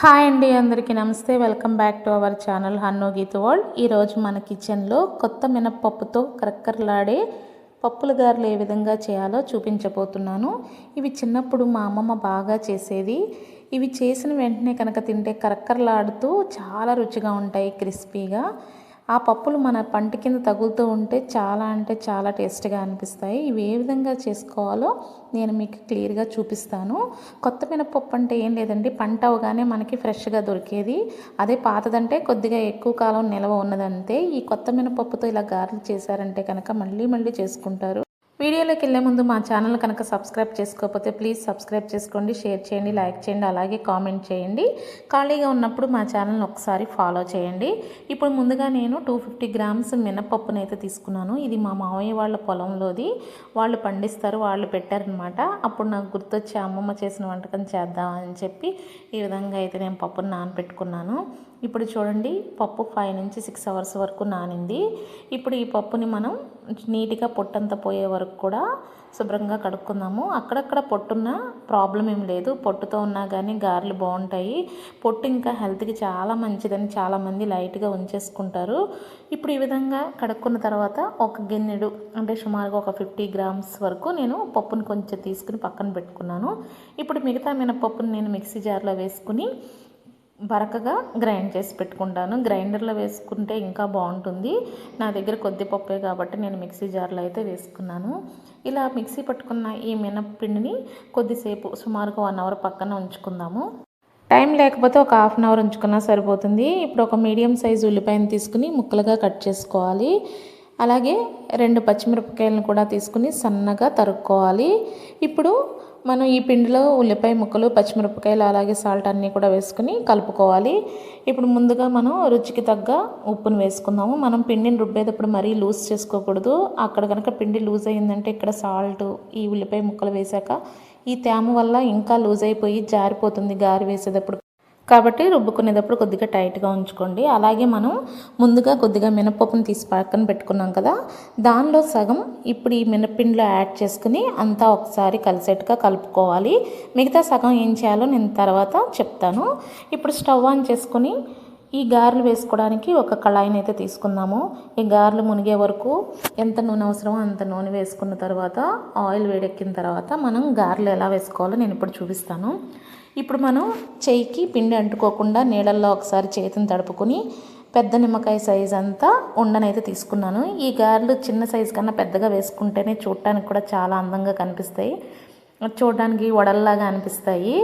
Hi అండి అందరికీ నమస్తే. Welcome back to our channel హన్నో Gita world ఈరోజు మన కిచెన్లో కొత్త మినప్పప్పుతో కరక్కరలాడే పప్పుల గారెలు ఏ విధంగా చేయాలో చూపించబోతున్నాను. ఇవి చిన్నప్పుడు మా అమ్మమ్మ బాగా చేసేది. ఇవి చేసిన వెంటనే కనుక తింటే కరక్కరలాడుతూ చాలా రుచిగా ఉంటాయి క్రిస్పీగా. ఆ పప్పులు మన పంట కింద తగులుతూ ఉంటే చాలా అంటే చాలా టేస్ట్గా అనిపిస్తాయి. ఇవి ఏ విధంగా చేసుకోవాలో నేను మీకు క్లియర్గా చూపిస్తాను. కొత్త మినపప్పు అంటే ఏం లేదండి పంట అవగానే మనకి ఫ్రెష్గా దొరికేది. అదే పాతదంటే కొద్దిగా ఎక్కువ కాలం నిల్వ ఉన్నదంతే. ఈ కొత్త మినపప్పుతో ఇలా గార్లు చేశారంటే కనుక మళ్ళీ మళ్ళీ చేసుకుంటారు. వీడియోలోకి వెళ్ళే ముందు మా ఛానల్ కనుక సబ్స్క్రైబ్ చేసుకోకపోతే ప్లీజ్ సబ్స్క్రైబ్ చేసుకోండి షేర్ చేయండి లైక్ చేయండి అలాగే కామెంట్ చేయండి. ఖాళీగా ఉన్నప్పుడు మా ఛానల్ని ఒకసారి ఫాలో చేయండి. ఇప్పుడు ముందుగా నేను టూ ఫిఫ్టీ గ్రామ్స్ మినపప్పును అయితే తీసుకున్నాను. ఇది మా మామయ్య వాళ్ళ పొలంలోది. వాళ్ళు పండిస్తారు వాళ్ళు పెట్టారనమాట అప్పుడు నాకు గుర్తొచ్చి అమ్మమ్మ చేసిన వంటకం చేద్దామని చెప్పి ఈ విధంగా అయితే నేను పప్పును నానబెట్టుకున్నాను ఇప్పుడు చూడండి పప్పు ఫైవ్ నుంచి సిక్స్ అవర్స్ వరకు నానింది. ఇప్పుడు ఈ పప్పుని మనం నీట్గా పొట్టంతా పోయే వరకు కూడా శుభ్రంగా కడుక్కుందాము అక్కడక్కడ పొట్టున్న ప్రాబ్లం ఏం లేదు. పొట్టుతో ఉన్నా కానీ గారెలు బాగుంటాయి. పొట్టు ఇంకా హెల్త్కి చాలా మంచిదని చాలామంది లైట్గా ఉంచేసుకుంటారు. ఇప్పుడు ఈ విధంగా కడుక్కున్న తర్వాత ఒక గిన్నెడు అంటే సుమారుగా ఒక ఫిఫ్టీ గ్రామ్స్ వరకు నేను పప్పుని కొంచెం తీసుకుని పక్కన పెట్టుకున్నాను. ఇప్పుడు మిగతా మినపప్పుని నేను మిక్సీ జార్లో వేసుకుని బరకగా గ్రైండ్ చేసి పెట్టుకుంటాను. గ్రైండర్లో వేసుకుంటే ఇంకా బాగుంటుంది. నా దగ్గర కొద్ది పప్పే కాబట్టి నేను మిక్సీ జార్లో అయితే వేసుకున్నాను. ఇలా మిక్సీ పట్టుకున్న ఈ మినప్పిండిని కొద్దిసేపు సుమారుగా వన్ అవర్ పక్కన ఉంచుకుందాము. టైం లేకపోతే ఒక హాఫ్ అన్ అవర్ ఉంచుకున్నా సరిపోతుంది. ఇప్పుడు ఒక మీడియం సైజు ఉల్లిపాయను తీసుకుని ముక్కలుగా కట్ చేసుకోవాలి. అలాగే రెండు పచ్చిమిరపకాయలను కూడా తీసుకుని సన్నగా తరుక్కోవాలి. ఇప్పుడు మనం ఈ పిండిలో ఉల్లిపాయ ముక్కలు పచ్చిమిరపకాయలు అలాగే సాల్ట్ అన్నీ కూడా వేసుకుని కలుపుకోవాలి. ఇప్పుడు ముందుగా మనం రుచికి తగ్గ ఉప్పును వేసుకుందాము. మనం పిండిని రుబ్బేటప్పుడు మరీ లూజ్ చేసుకోకూడదు. అక్కడ కనుక పిండి లూజ్ అయిందంటే ఇక్కడ సాల్ట్ ఈ ఉల్లిపాయ ముక్కలు వేశాక ఈ తేమ వల్ల ఇంకా లూజ్ అయిపోయి జారిపోతుంది గారి వేసేటప్పుడు. కాబట్టి రుబ్బుకునేటప్పుడు కొద్దిగా టైట్గా ఉంచుకోండి. అలాగే మనం ముందుగా కొద్దిగా మినపప్పును తీసి పక్కన పెట్టుకున్నాం కదా దానిలో సగం ఇప్పుడు ఈ మినపిండిలో యాడ్ చేసుకుని అంతా ఒకసారి కలిసేట్టుగా కలుపుకోవాలి. మిగతా సగం ఏం చేయాలో నేను తర్వాత చెప్తాను. ఇప్పుడు స్టవ్ ఆన్ చేసుకుని ఈ గారెలు వేసుకోవడానికి ఒక కళాయిని అయితే తీసుకుందాము. ఈ గారెలు మునిగే వరకు ఎంత నూనె అవసరమో అంత నూనె వేసుకున్న తర్వాత ఆయిల్ వేడెక్కిన తర్వాత మనం గారెలు ఎలా వేసుకోవాలో నేను ఇప్పుడు చూపిస్తాను. ఇప్పుడు మనం చెయ్యికి పిండి అంటుకోకుండా నీళ్ళల్లో ఒకసారి చేతిని తడుపుకొని పెద్ద నిమ్మకాయ సైజ్ అంతా ఉండనైతే తీసుకున్నాను. ఈ గారెలు చిన్న సైజు కన్నా పెద్దగా వేసుకుంటేనే చూడటానికి కూడా చాలా అందంగా కనిపిస్తాయి. చూడడానికి వడల్లాగా అనిపిస్తాయి.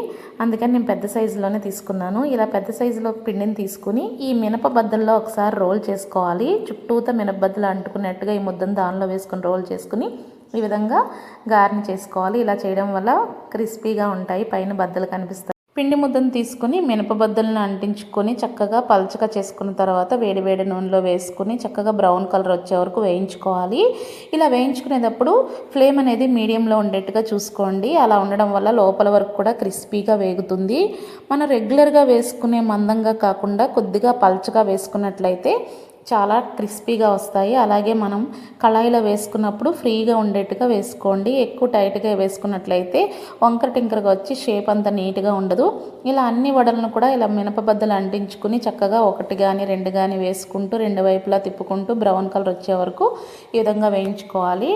అందుకని నేను పెద్ద సైజులోనే తీసుకున్నాను. ఇలా పెద్ద సైజులో పిండిని తీసుకుని ఈ మినప బద్దల్లో ఒకసారి రోల్ చేసుకోవాలి. చుట్టూత మినపబద్దలు అంటుకున్నట్టుగా ఈ ముద్దను దానిలో వేసుకుని రోల్ చేసుకుని ఈ విధంగా గార్ని చేసుకోవాలి. ఇలా చేయడం వల్ల క్రిస్పీగా ఉంటాయి. పైన బద్దలు కనిపిస్తాయి. పిండి ముద్దను తీసుకుని మినపబద్దలను అంటించుకొని చక్కగా పలచగా చేసుకున్న తర్వాత వేడి వేడి నూనెలో వేసుకుని చక్కగా బ్రౌన్ కలర్ వచ్చే వరకు వేయించుకోవాలి. ఇలా వేయించుకునేటప్పుడు ఫ్లేమ్ అనేది మీడియంలో ఉండేట్టుగా చూసుకోండి. అలా ఉండడం వల్ల లోపల వరకు కూడా క్రిస్పీగా వేగుతుంది. మనం రెగ్యులర్గా వేసుకునే మందంగా కాకుండా కొద్దిగా పలచగా వేసుకున్నట్లయితే చాలా క్రిస్పీగా వస్తాయి. అలాగే మనం కళాయిలో వేసుకున్నప్పుడు ఫ్రీగా ఉండేట్టుగా వేసుకోండి. ఎక్కువ టైట్గా వేసుకున్నట్లయితే వంకర టింకరగా వచ్చి షేప్ అంత నీట్గా ఉండదు. ఇలా అన్ని వడలను కూడా ఇలా మినపబద్దలు అంటించుకుని చక్కగా ఒకటి కానీ రెండు కానీ వేసుకుంటూ రెండు వైపులా తిప్పుకుంటూ బ్రౌన్ కలర్ వచ్చే వరకు ఈ విధంగా వేయించుకోవాలి.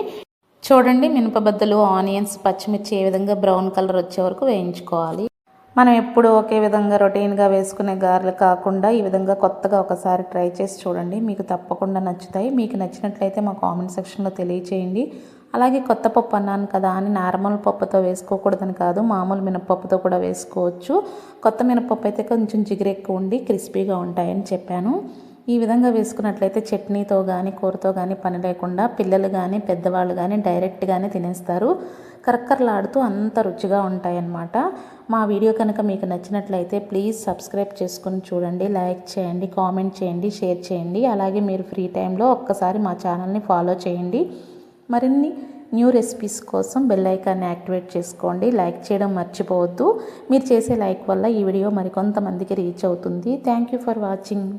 చూడండి మినపబద్దలు ఆనియన్స్ పచ్చిమిర్చి ఏ విధంగా బ్రౌన్ కలర్ వచ్చే వరకు వేయించుకోవాలి. మనం ఎప్పుడు ఒకే విధంగా రొటీన్గా వేసుకునే గారెలు కాకుండా ఈ విధంగా కొత్తగా ఒకసారి ట్రై చేసి చూడండి. మీకు తప్పకుండా నచ్చుతాయి. మీకు నచ్చినట్లయితే మా కామెంట్ సెక్షన్లో తెలియచేయండి. అలాగే కొత్త పప్పు అన్నాను కదా అని నార్మల్ పప్పుతో వేసుకోకూడదని కాదు మామూలు మినపప్పుతో కూడా వేసుకోవచ్చు. కొత్త మినపప్పు అయితే కొంచెం జిగురు ఎక్కువ ఉండి క్రిస్పీగా ఉంటాయని చెప్పాను. ఈ విధంగా వేసుకున్నట్లయితే చట్నీతో కానీ కూరతో కానీ పని లేకుండా పిల్లలు కానీ పెద్దవాళ్ళు కానీ డైరెక్ట్గానే తినేస్తారు. కరక్కరలాడుతూ అంత రుచిగా ఉంటాయన్నమాట. మా వీడియో కనుక మీకు నచ్చినట్లయితే ప్లీజ్ సబ్స్క్రైబ్ చేసుకుని చూడండి లైక్ చేయండి కామెంట్ చేయండి షేర్ చేయండి. అలాగే మీరు ఫ్రీ టైంలో ఒక్కసారి మా ఛానల్ని ఫాలో చేయండి. మరిన్ని న్యూ రెసిపీస్ కోసం బెల్ ఐకాన్ని యాక్టివేట్ చేసుకోండి. లైక్ చేయడం మర్చిపోవద్దు. మీరు చేసే లైక్ వల్ల ఈ వీడియో మరికొంతమందికి రీచ్ అవుతుంది. Thank you for watching